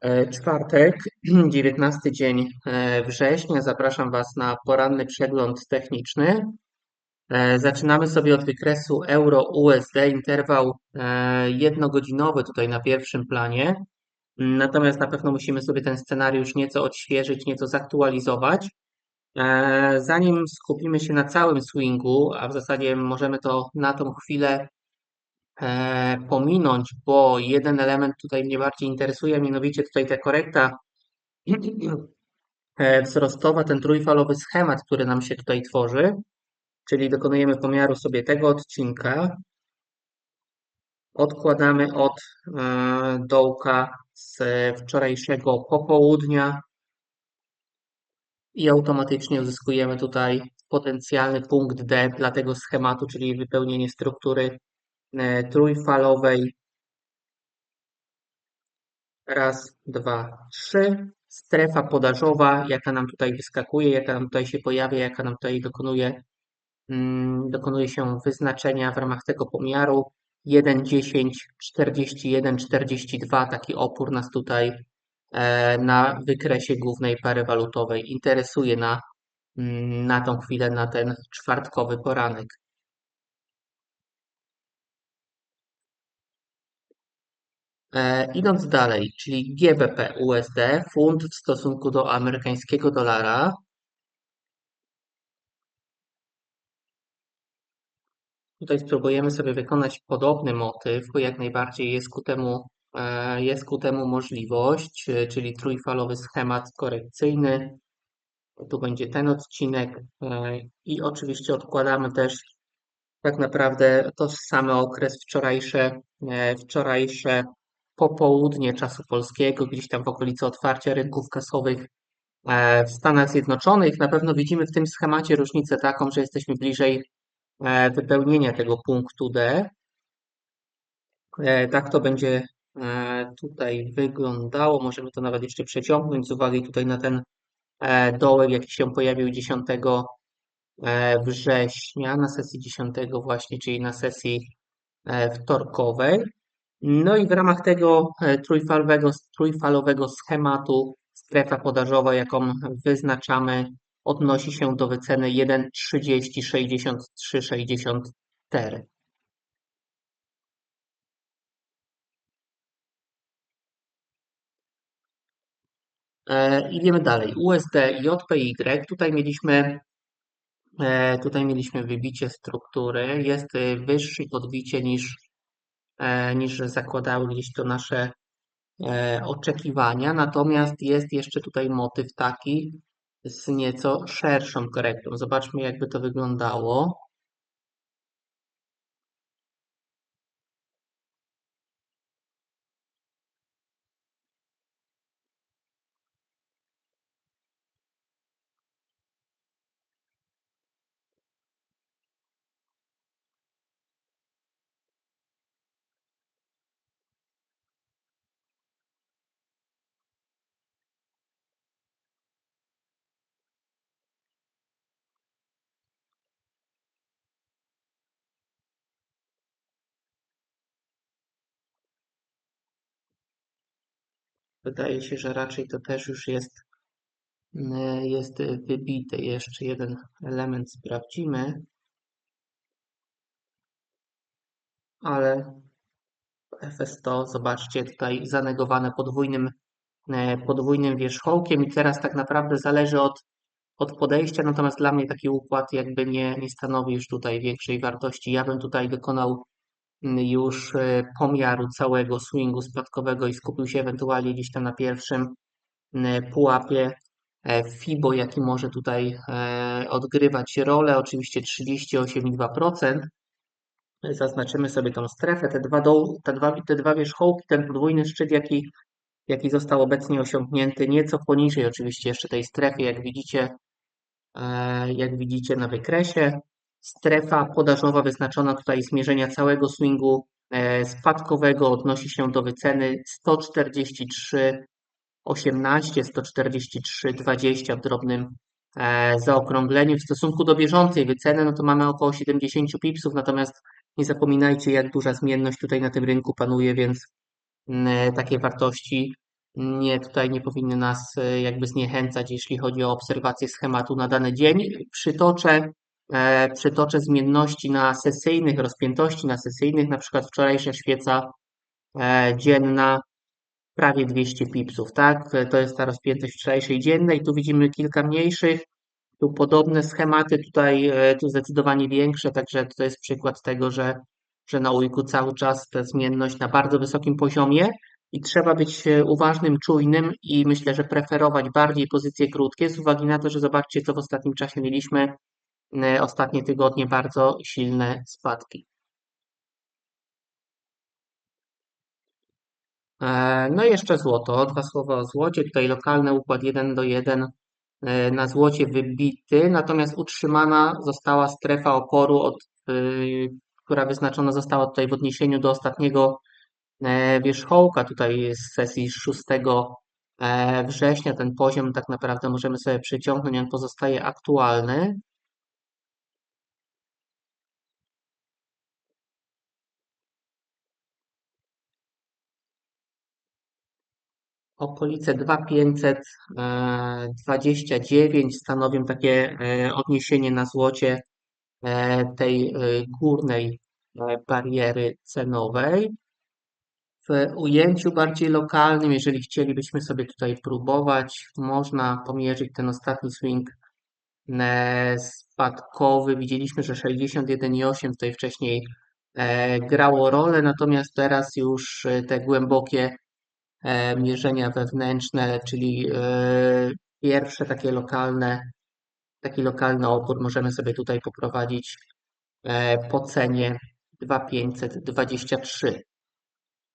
E, Czwartek, 19 dzień e, września. Zapraszam Was na poranny przegląd techniczny. E, Zaczynamy sobie od wykresu euro-USD, interwał jednogodzinowy tutaj na pierwszym planie. Natomiast na pewno musimy sobie ten scenariusz nieco odświeżyć, nieco zaktualizować. Zanim skupimy się na całym swingu, a w zasadzie możemy to na tą chwilę pominąć, bo jeden element tutaj mnie bardziej interesuje, mianowicie tutaj ta korekta e, wzrostowa, ten trójfalowy schemat, który nam się tutaj tworzy, czyli dokonujemy pomiaru sobie tego odcinka, odkładamy od e, dołka z wczorajszego popołudnia i automatycznie uzyskujemy tutaj potencjalny punkt D dla tego schematu, czyli wypełnienie struktury e, trójfalowej. Raz, dwa, trzy. Strefa podażowa, jaka nam tutaj wyskakuje, jaka nam tutaj się pojawia, jaka nam tutaj dokonuje, mm, dokonuje się wyznaczenia w ramach tego pomiaru. 1, 10, 41, 42. Taki opór nas tutaj e, na wykresie głównej pary walutowej interesuje na, mm, na tą chwilę, na ten czwartkowy poranek. E, idąc dalej, czyli GBP USD, funt w stosunku do amerykańskiego dolara. Tutaj spróbujemy sobie wykonać podobny motyw, bo jak najbardziej jest ku temu, e, jest ku temu możliwość, e, czyli trójfalowy schemat korekcyjny. Tu będzie ten odcinek i oczywiście odkładamy też tak naprawdę to same okres wczorajsze, wczorajsze popołudnie czasu polskiego, gdzieś tam w okolicy otwarcia rynków kasowych w Stanach Zjednoczonych. Na pewno widzimy w tym schemacie różnicę taką, że jesteśmy bliżej E, wypełnienia tego punktu D. E, tak to będzie e, tutaj wyglądało. Możemy to nawet jeszcze przeciągnąć z uwagi tutaj na ten dołek, jaki się pojawił 10 września, na sesji 10 właśnie, czyli na sesji wtorkowej. No i w ramach tego trójfalowego, trójfalowego schematu strefa podażowa, jaką wyznaczamy odnosi się do wyceny 1,3063,64. E, Idziemy dalej. USD JPY. Tutaj mieliśmy, e, tutaj mieliśmy wybicie struktury. Jest e, wyższe podbicie niż, niż zakładały gdzieś to nasze oczekiwania. Natomiast jest jeszcze tutaj motyw taki, z nieco szerszą korektą. Zobaczmy, jakby to wyglądało. Wydaje się, że raczej to też już jest, e, jest wybite. Jeszcze jeden element sprawdzimy. Ale FS100, zobaczcie, tutaj zanegowane podwójnym, e, podwójnym wierzchołkiem i teraz tak naprawdę zależy od, od podejścia, natomiast dla mnie taki układ jakby nie, nie stanowi już tutaj większej wartości. Ja bym tutaj wykonał już e, pomiaru całego swingu spadkowego i skupił się ewentualnie gdzieś tam na pierwszym pułapie e, FIBO, jaki może tutaj e, odgrywać rolę. Oczywiście 38,2%. Zaznaczymy sobie tą strefę, te dwa, doł, te dwa, te dwa wierzchołki, ten podwójny szczyt, jaki, jaki został obecnie osiągnięty, nieco poniżej oczywiście jeszcze tej strefy, jak widzicie, jak widzicie na wykresie. Strefa podażowa wyznaczona tutaj zmierzenia całego swingu e, spadkowego odnosi się do wyceny 143,18, 143,20 w drobnym e, zaokrągleniu. W stosunku do bieżącej wyceny, no to mamy około 70 pipsów, natomiast nie zapominajcie, jak duża zmienność tutaj na tym rynku panuje, więc mm, e, takie wartości nie, tutaj nie powinny nas jakby zniechęcać, jeśli chodzi o obserwację schematu na dany dzień. Przytoczę, przytoczę zmienności na sesyjnych, rozpiętości na sesyjnych, na przykład wczorajsza świeca e, dzienna prawie 200 pipsów, tak? To jest ta rozpiętość wczorajszej dziennej. Tu widzimy kilka mniejszych, tu podobne schematy, tutaj e, tu zdecydowanie większe, także to jest przykład tego, że, że na ujku cały czas ta zmienność na bardzo wysokim poziomie i trzeba być e, uważnym, czujnym i myślę, że preferować bardziej pozycje krótkie z uwagi na to, że zobaczcie, co w ostatnim czasie mieliśmy, e, ostatnie tygodnie bardzo silne spadki. E, No i jeszcze złoto. Dwa słowa o złocie. Tutaj lokalny układ 1 do 1 e, na złocie wybity, natomiast utrzymana została strefa oporu, od, która wyznaczona została tutaj w odniesieniu do ostatniego e, wierzchołka, tutaj z sesji 6 e, września. Ten poziom tak naprawdę możemy sobie przyciągnąć, on pozostaje aktualny. Okolice 2529 stanowią takie e, odniesienie na złocie e, tej e, górnej bariery cenowej. W ujęciu bardziej lokalnym, jeżeli chcielibyśmy sobie tutaj próbować, można pomierzyć ten ostatni swing spadkowy. Widzieliśmy, że 61,8 tutaj wcześniej grało rolę, natomiast teraz już te głębokie e, mierzenia wewnętrzne, czyli e, pierwsze takie lokalne, taki lokalny opór możemy sobie tutaj poprowadzić e, po cenie 2523.